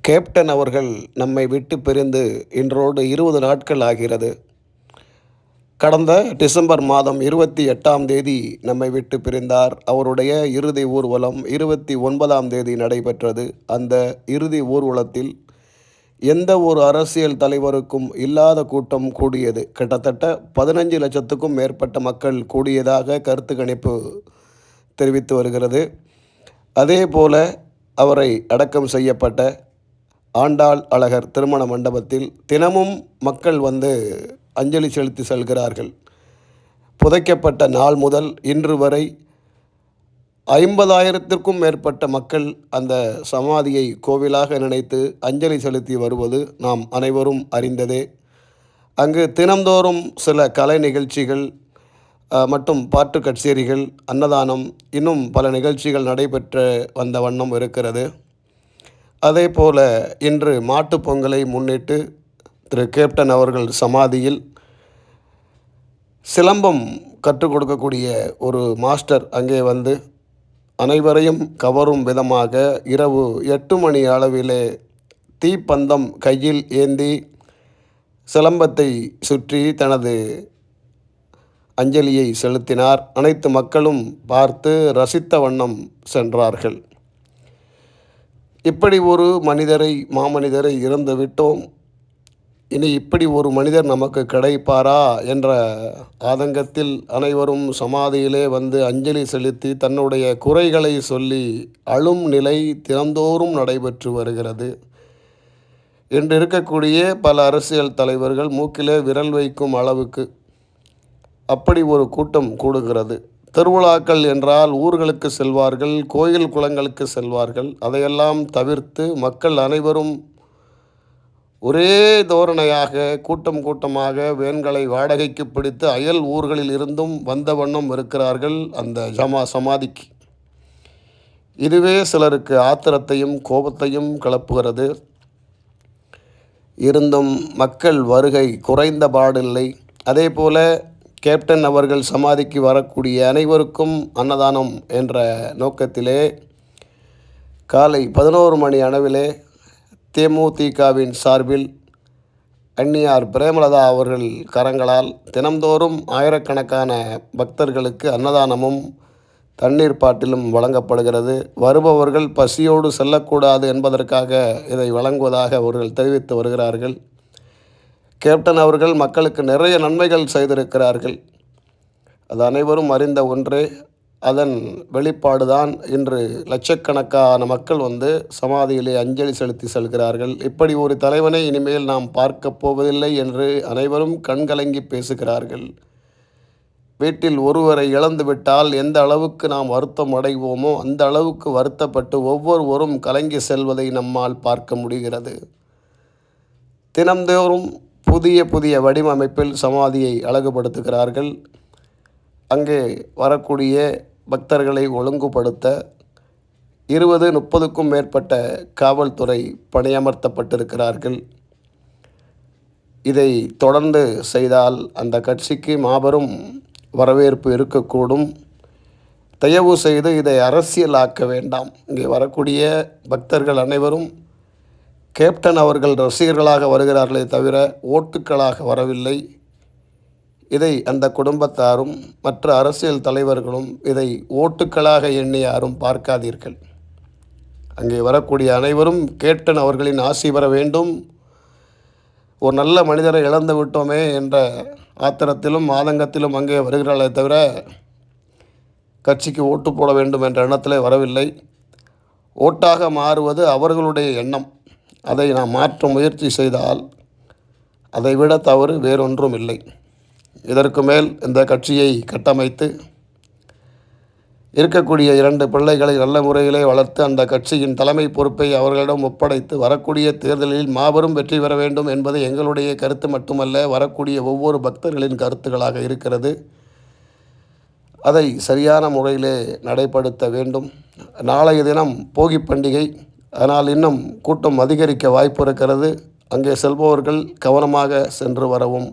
Captain அவர்கள் நம்மை விட்டு பிரிந்து இன்றோடு இருபது நாட்கள் ஆகிறது. கடந்த டிசம்பர் மாதம் இருபத்தி எட்டாம் தேதி நம்மை விட்டு பிரிந்தார். அவருடைய இறுதி ஊர்வலம் இருபத்தி ஒன்பதாம் தேதி நடைபெற்றது. அந்த இறுதி ஊர்வலத்தில் எந்த ஒரு அரசியல் தலைவருக்கும் இல்லாத கூட்டம் கூடியது. கிட்டத்தட்ட பதினஞ்சு லட்சத்துக்கும் மேற்பட்ட மக்கள் கூடியதாக கருத்து கணிப்பு தெரிவித்து வருகிறது. அதே போல அவரை அடக்கம் செய்யப்பட்ட ஆண்டாள் அழகர் திருமண மண்டபத்தில் தினமும் மக்கள் வந்து அஞ்சலி செலுத்தி செல்கிறார்கள். புதைக்கப்பட்ட நாள் முதல் இன்று வரை ஐம்பதாயிரத்திற்கும் மேற்பட்ட மக்கள் அந்த சமாதியை கோவிலாக நினைத்து அஞ்சலி செலுத்தி வருவது நாம் அனைவரும் அறிந்ததே. அங்கு தினந்தோறும் சில கலை நிகழ்ச்சிகள் மற்றும் பாட்டு கச்சேரிகள் அன்னதானம் இன்னும் பல நிகழ்ச்சிகள் நடைபெற்று வந்த வண்ணம் இருக்கிறது. அதே போல இன்று மாட்டுப் பொங்கலை முன்னிட்டு திரு கேப்டன் அவர்கள் சமாதியில் சிலம்பம் கற்றுக் கொடுக்கக்கூடிய ஒரு மாஸ்டர் அங்கே வந்து அனைவரையும் கவரும் விதமாக இரவு எட்டு மணி அளவிலே தீப்பந்தம் கையில் ஏந்தி சிலம்பத்தை சுற்றி தனது அஞ்சலியை செலுத்தினார். அனைத்து மக்களும் பார்த்து ரசித்த வண்ணம் சென்றார்கள். இப்படி ஒரு மனிதரை மாமனிதரை இறந்து விட்டோம். இனி இப்படி ஒரு மனிதர் நமக்கு கிடைப்பாரா என்ற ஆதங்கத்தில் அனைவரும் சமாதியிலே வந்து அஞ்சலி செலுத்தி தன்னுடைய குறைகளை சொல்லி அழும் நிலை தினந்தோறும் நடைபெற்று வருகிறது. இன்று இருக்கக்கூடிய பல அரசியல் தலைவர்கள் மூக்கிலே விரல் வைக்கும் அளவுக்கு அப்படி ஒரு கூட்டம் கூடுகிறது. திருவிழாக்கள் என்றால் ஊர்களுக்கு செல்வார்கள் கோயில் குளங்களுக்கு செல்வார்கள். அதையெல்லாம் தவிர்த்து மக்கள் அனைவரும் ஒரே தோரணையாக கூட்டம் கூட்டமாக வேன்களை வாடகைக்கு பிடித்து அயல் ஊர்களில் இருந்தும் வந்த வண்ணம் இருக்கிறார்கள் அந்த ஜமா சமாதிக்கு. இதுவே சிலருக்கு ஆத்திரத்தையும் கோபத்தையும் கிளப்புகிறது. இருந்தும் மக்கள் வருகை குறைந்த பாடில்லை. அதே போல கேப்டன் அவர்கள் சமாதிக்கு வரக்கூடிய அனைவருக்கும் அன்னதானம் என்ற நோக்கத்திலே காலை பதினோரு மணி அளவிலே தேமுதிகவின் சார்பில் அந்நியார் பிரேமலதா அவர்கள் கரங்களால் தினம்தோறும் ஆயிரக்கணக்கான பக்தர்களுக்கு அன்னதானமும் தண்ணீர் பாட்டிலும் வழங்கப்படுகிறது. வருபவர்கள் பசியோடு செல்லக்கூடாது என்பதற்காக இதை வழங்குவதாக அவர்கள் தெரிவித்து வருகிறார்கள். கேப்டன் அவர்கள் மக்களுக்கு நிறைய நன்மைகள் செய்திருக்கிறார்கள். அது அனைவரும் அறிந்த ஒன்றே அதன் வெளிப்பாடுதான் இன்று லட்சக்கணக்கான மக்கள் வந்து சமாதியிலே அஞ்சலி செலுத்தி செல்கிறார்கள். இப்படி ஒரு தலைவனை இனிமேல் நாம் பார்க்கப் போவதில்லை என்று அனைவரும் கண்கலங்கி பேசுகிறார்கள். வீட்டில் ஒருவரை இழந்துவிட்டால் எந்த அளவுக்கு நாம் வருத்தம் அடைவோமோ அந்த அளவுக்கு வருத்தப்பட்டு ஒவ்வொருவரும் கலங்கி செல்வதை நம்மால் பார்க்க முடிகிறது. தினந்தோறும் புதிய புதிய வடிவமைப்பில் சமாதியை அழகுபடுத்துகிறார்கள். அங்கே வரக்கூடிய பக்தர்களை ஒழுங்குபடுத்த இருபது முப்பதுக்கும் மேற்பட்ட காவல்துறை பணியமர்த்தப்பட்டிருக்கிறார்கள். இதை தொடர்ந்து செய்தால் அந்த கட்சிக்கு மாபெரும் வரவேற்பு இருக்கக்கூடும். தயவு செய்து இதை அரசியலாக்க வேண்டாம். இங்கே வரக்கூடிய பக்தர்கள் அனைவரும் கேப்டன் அவர்கள் ரசிகர்களாக வருகிறார்களே தவிர ஓட்டுக்களாக வரவில்லை. இதை அந்த குடும்பத்தாரும் மற்ற அரசியல் தலைவர்களும் இதை ஓட்டுக்களாக எண்ணி யாரும் பார்க்காதீர்கள். அங்கே வரக்கூடிய அனைவரும் கேப்டன் அவர்களின் ஆசி பெற வேண்டும். ஒரு நல்ல மனிதரை இழந்து விட்டோமே என்ற ஆத்திரத்திலும் ஆதங்கத்திலும் அங்கே வருகிறார்களே தவிர கட்சிக்கு ஓட்டு போட வேண்டும் என்ற எண்ணத்திலே வரவில்லை. ஓட்டாக மாறுவது அவர்களுடைய எண்ணம். அதை நாம் மாற்ற முயற்சி செய்தால் அதைவிட தவறு வேறொன்றும் இல்லை இதற்கு மேல் இந்த கட்சியை கட்டமைத்து இருக்கக்கூடிய இரண்டு பிள்ளைகளை நல்ல முறையிலே வளர்த்து அந்த கட்சியின் தலைமை பொறுப்பை அவர்களிடம் ஒப்படைத்து வரக்கூடிய தேர்தலில் மாபெரும் வெற்றி பெற வேண்டும் என்பது எங்களுடைய கருத்து மட்டுமல்ல வரக்கூடிய ஒவ்வொரு பக்தர்களின் கருத்துக்களாக இருக்கிறது. அதை சரியான முறையிலே நடைபடுத்த வேண்டும். நாளைய தினம் போகி பண்டிகை ஆனால் இன்னும் கூட்டம் அதிகரிக்க வாய்ப்பு இருக்கிறது. அங்கே செல்பவர்கள் கவனமாக சென்று வரவும்.